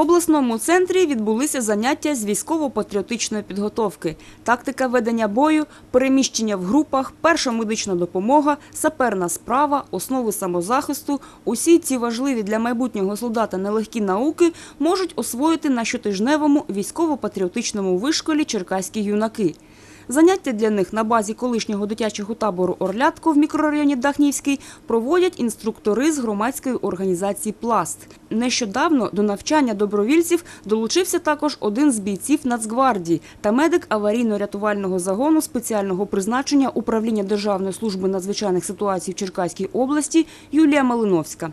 Обласному центрі відбулися заняття з військово-патріотичної підготовки, тактика ведення бою, переміщення в групах, перша медична допомога, саперна справа, основи самозахисту. Усі ці важливі для майбутнього солдата нелегкі науки можуть освоїти на щотижневому військово-патріотичному вишколі черкаські юнаки. Заняття для них на базі колишнього дитячого табору «Орлятко» в мікрорайоні Дахнівський проводять інструктори з громадської організації «Пласт». Нещодавно до навчання добровільців долучився також один з бійців Нацгвардії та медик аварійно-рятувального загону спеціального призначення Управління Державної служби надзвичайних ситуацій в Черкаській області Юлія Малиновська.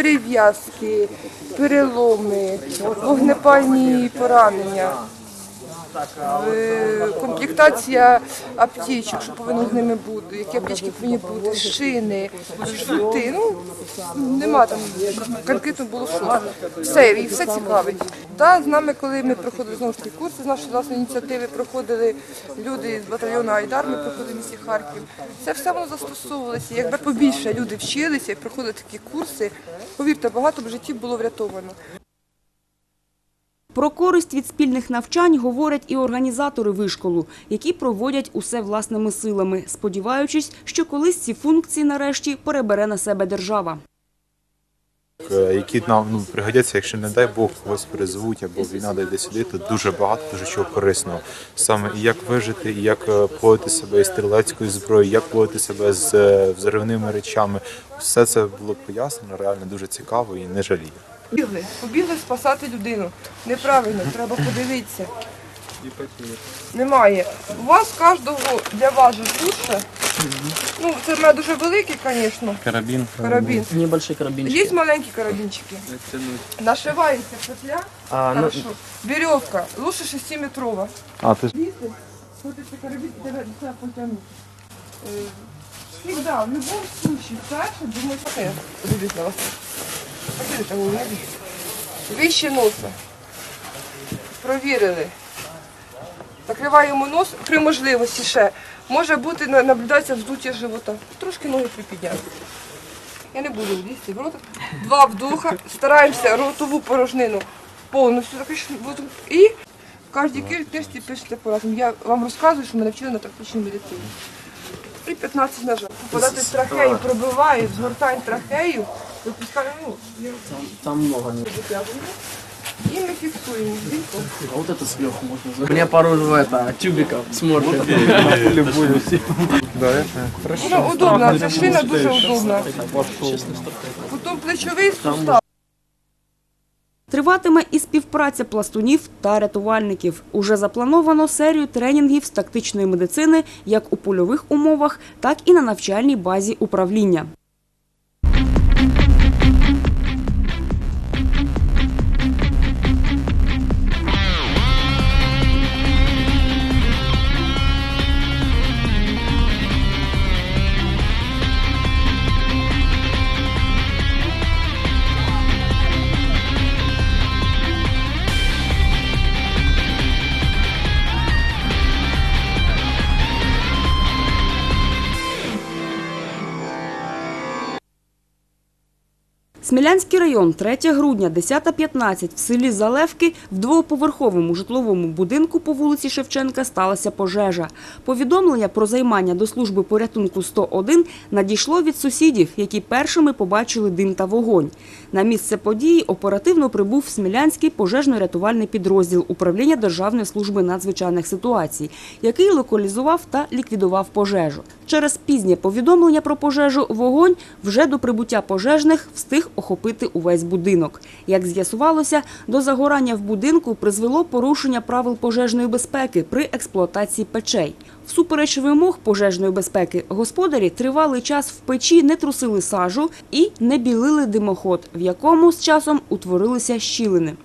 Перев'язки, переломи, вогнепальні поранення, комплектація аптечок, що повинно з ними бути, які аптечки повинні бути, шини, шути. Ну, нема там конкретно було що. Все, і все цікавить. Да, з нами, коли ми проходили знову ж таки курси з нашої власної ініціативи, проходили люди з батальйону Айдар, ми проходили в місті Харків. Це все воно застосовувалося. Якби побільше люди вчилися і проходили такі курси, повірте, багато б життів було врятовано. Про користь від спільних навчань говорять і організатори вишколу, які проводять усе власними силами, сподіваючись, що колись ці функції нарешті перебере на себе держава. е, які нам ну, пригодяться, якщо не дай Бог когось перезвуть або війна дійде сюди, то дуже багато дуже чого корисного. Саме як вижити, як е, поводити себе із стрілецькою зброєю, як поводити себе з е, взривними речами. Все це було пояснено, реально дуже цікаво і не жалію. Побігли, побігли спасати людину. Неправильно, треба подивитися. Немає. У вас кожного для вас же лучше. Ну, це в мене дуже великий, звісно, Карабин. карабін. Небольшой карабинчик. Є маленькі карабінчики. Нашивається петля. А, ну, Хорошо. Веревка, лучше 6-метрова. А ти Лізти, крутиться карабін, і тебе до себе потягнути. Е, Всегда, в любом случае, перше думаю, що я подивлюсь на вас. Вище носа. Провірили. Закриваємо нос при можливості ще. Може бути наблюдається вздуття живота. Трошки ноги припідняти. Я не буду лізти в рот. Два вдоха. Стараємося ротову порожнину повністю захищати. І в кожній кількості пишете по-разному. Я вам розказую, що мене вчили на тактичній медицині. І 15 ножів. Попадати в трахею, пробиваю, згортаємо трахею, випускаємо. Ну, я там много. не- затягую. І ми фіксуємо. А вот это сверху можно забрать. Мне пару это, тюбиков сможет. Вона удобна, ця шина дуже удобна. Потім плечовий сустав. Триватиме і співпраця пластунів та рятувальників. Уже заплановано серію тренінгів з тактичної медицини як у польових умовах, так і на навчальній базі управління. Смілянський район, 3 грудня, 10.15. В селі Залевки в двоповерховому житловому будинку по вулиці Шевченка сталася пожежа. Повідомлення про займання до служби порятунку 101 надійшло від сусідів, які першими побачили дим та вогонь. На місце події оперативно прибув Смілянський пожежно-рятувальний підрозділ управління Державної служби надзвичайних ситуацій, який локалізував та ліквідував пожежу. Через пізнє повідомлення про пожежу вогонь вже до прибуття пожежних встиг охопити увесь будинок. Як з'ясувалося, до загорання в будинку призвело порушення правил пожежної безпеки при експлуатації печей. Всупереч вимог пожежної безпеки, господарі тривалий час в печі не трусили сажу і не білили димоход, в якому з часом утворилися щілини.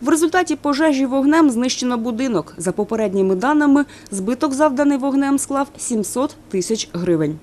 В результаті пожежі вогнем знищено будинок. За попередніми даними, збиток завданий вогнем склав 700 тисяч гривень.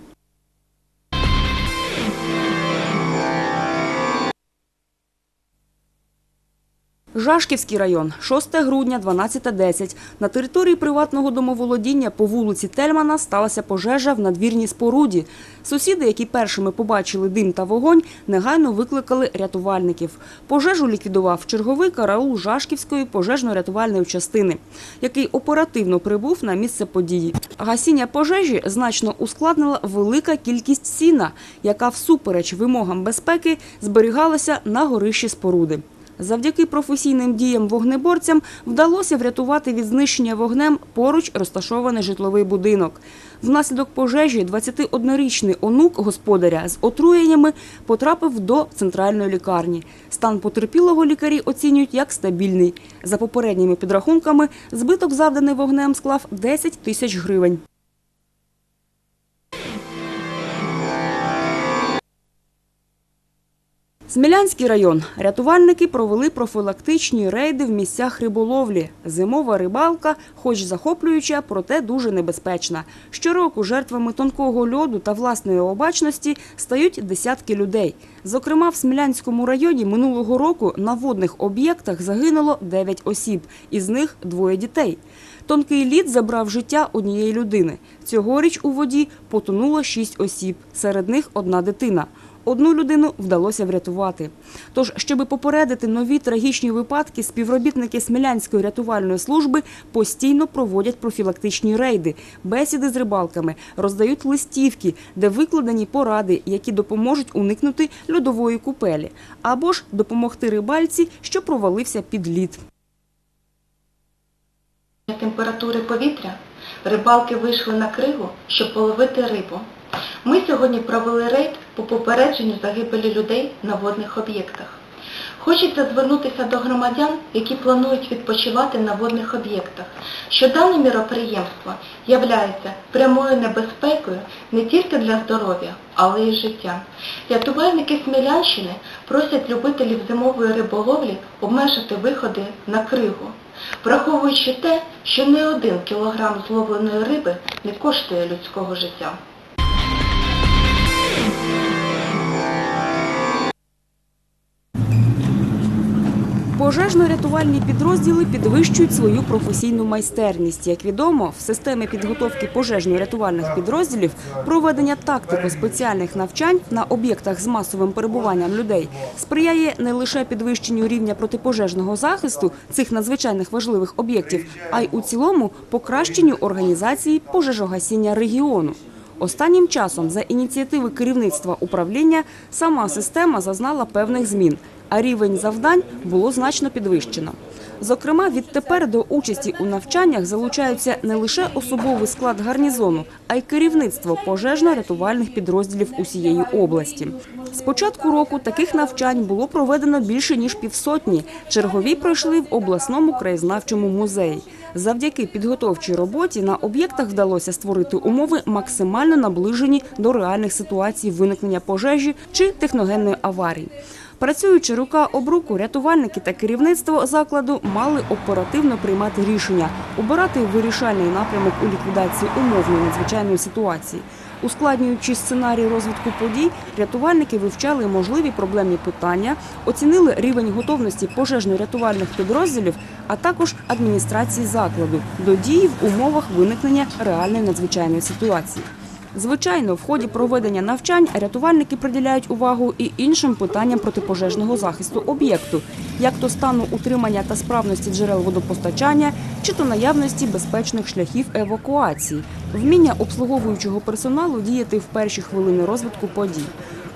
Жашківський район, 6 грудня, 12.10. На території приватного домоволодіння по вулиці Тельмана сталася пожежа в надвірній споруді. Сусіди, які першими побачили дим та вогонь, негайно викликали рятувальників. Пожежу ліквідував черговий караул Жашківської пожежно-рятувальної частини, який оперативно прибув на місце події. Гасіння пожежі значно ускладнила велика кількість сіна, яка всупереч вимогам безпеки зберігалася на горищі споруди. Завдяки професійним діям вогнеборцям вдалося врятувати від знищення вогнем поруч розташований житловий будинок. Внаслідок пожежі 21-річний онук господаря з отруєннями потрапив до центральної лікарні. Стан потерпілого лікарі оцінюють як стабільний. За попередніми підрахунками, збиток завданий вогнем склав 10 тисяч гривень. Смілянський район. Рятувальники провели профілактичні рейди в місцях риболовлі. Зимова рибалка, хоч захоплююча, проте дуже небезпечна. Щороку жертвами тонкого льоду та власної обачності стають десятки людей. Зокрема, в Смілянському районі минулого року на водних об'єктах загинуло 9 осіб, із них двоє дітей. Тонкий лід забрав життя однієї людини. Цьогоріч у воді потонуло 6 осіб, серед них одна дитина. Одну людину вдалося врятувати. Тож, щоб попередити нові трагічні випадки, співробітники Смілянської рятувальної служби постійно проводять профілактичні рейди, бесіди з рибалками, роздають листівки, де викладені поради, які допоможуть уникнути льодової купелі, або ж допомогти рибальці, що провалився під лід. температури повітря рибалки вийшли на кригу, щоб половити рибу. Ми сьогодні провели рейд по попередженню загибелі людей на водних об'єктах. Хочеться звернутися до громадян, які планують відпочивати на водних об'єктах, що дане міроприємство являється прямою небезпекою не тільки для здоров'я, але й життя. Рятувальники Смілянщини просять любителів зимової риболовлі обмежити виходи на кригу, враховуючи те, що не один кілограм зловленої риби не коштує людського життя. Пожежно-рятувальні підрозділи підвищують свою професійну майстерність. Як відомо, в системі підготовки пожежно-рятувальних підрозділів проведення тактико-спеціальних навчань на об'єктах з масовим перебуванням людей сприяє не лише підвищенню рівня протипожежного захисту цих надзвичайних важливих об'єктів, а й у цілому покращенню організації пожежогасіння регіону. Останнім часом за ініціативи керівництва управління сама система зазнала певних змін, а рівень завдань було значно підвищено. Зокрема, відтепер до участі у навчаннях залучаються не лише особовий склад гарнізону, а й керівництво пожежно-рятувальних підрозділів усієї області. З початку року таких навчань було проведено більше ніж півсотні. Чергові пройшли в обласному краєзнавчому музеї. Завдяки підготовчій роботі на об'єктах вдалося створити умови максимально наближені до реальних ситуацій виникнення пожежі чи техногенної аварії. Працюючи рука об руку, рятувальники та керівництво закладу мали оперативно приймати рішення, обирати вирішальний напрямок у ліквідації умовної надзвичайної ситуації. Ускладнюючи сценарій розвитку подій, рятувальники вивчали можливі проблемні питання, оцінили рівень готовності пожежно-рятувальних підрозділів, а також адміністрації закладу до дії в умовах виникнення реальної надзвичайної ситуації. Звичайно, в ході проведення навчань рятувальники приділяють увагу і іншим питанням протипожежного захисту об'єкту, як то стану утримання та справності джерел водопостачання, чи то наявності безпечних шляхів евакуації, вміння обслуговуючого персоналу діяти в перші хвилини розвитку подій.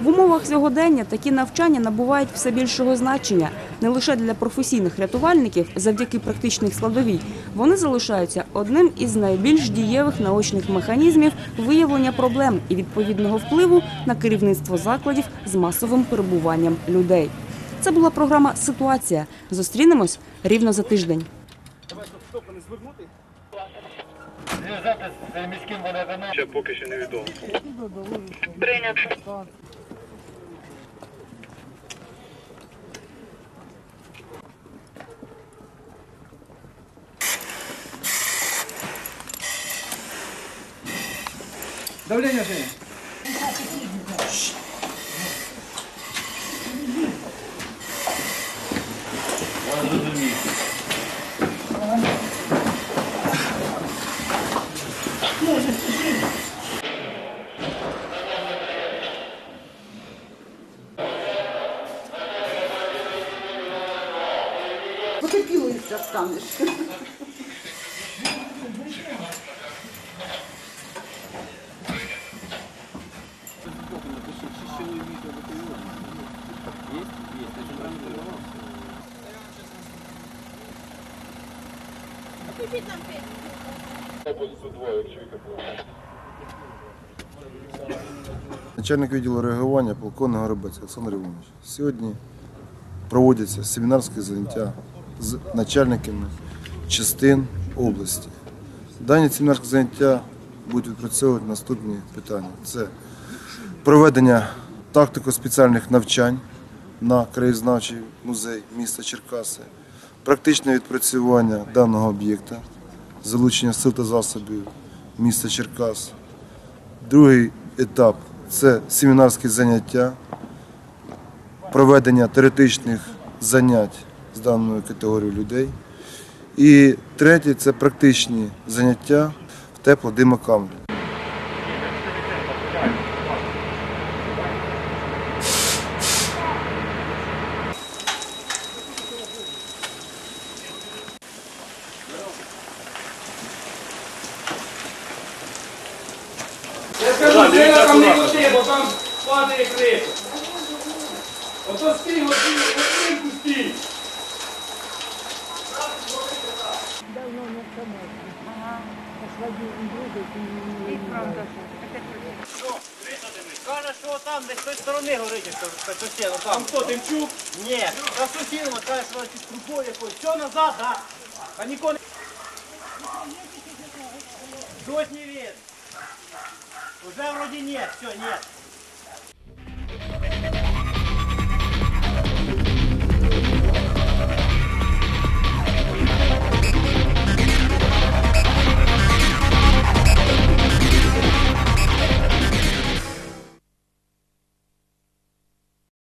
В умовах сьогодення такі навчання набувають все більшого значення не лише для професійних рятувальників, завдяки практичних складовій. Вони залишаються одним із найбільш дієвих наочних механізмів виявлення проблем і відповідного впливу на керівництво закладів з масовим перебуванням людей. Це була програма Ситуація. Зустрінемось рівно за тиждень. Ще поки що невідомо. Давление, Женя. Покопилась останешься. Вчитися станеш. Начальник відділу реагування полковник Горобець Олександр Іванович. Сьогодні проводяться семінарські заняття з начальниками частин області. Дані семінарські заняття будуть відпрацьовувати наступні питання. Це проведення тактико-спеціальних навчань на краєзнавчий музей міста Черкаси, практичне відпрацювання даного об'єкта, залучення сил та засобів міста Черкас, Другий етап це семінарські заняття, проведення теоретичних занять з даною категорією людей. І третє це практичні заняття в теплодимокамері. Там не ходи, бо там падає крик. Ото стій, от стій, стій. Каже, що там десь з тої сторони горить, що постійно там. Хто, Тимчук? Ні. Та сусідом, каже, що з трубою якоюсь. Все назад, так? А нікого не... Дось не вид. Уже вроде нет, все, нет.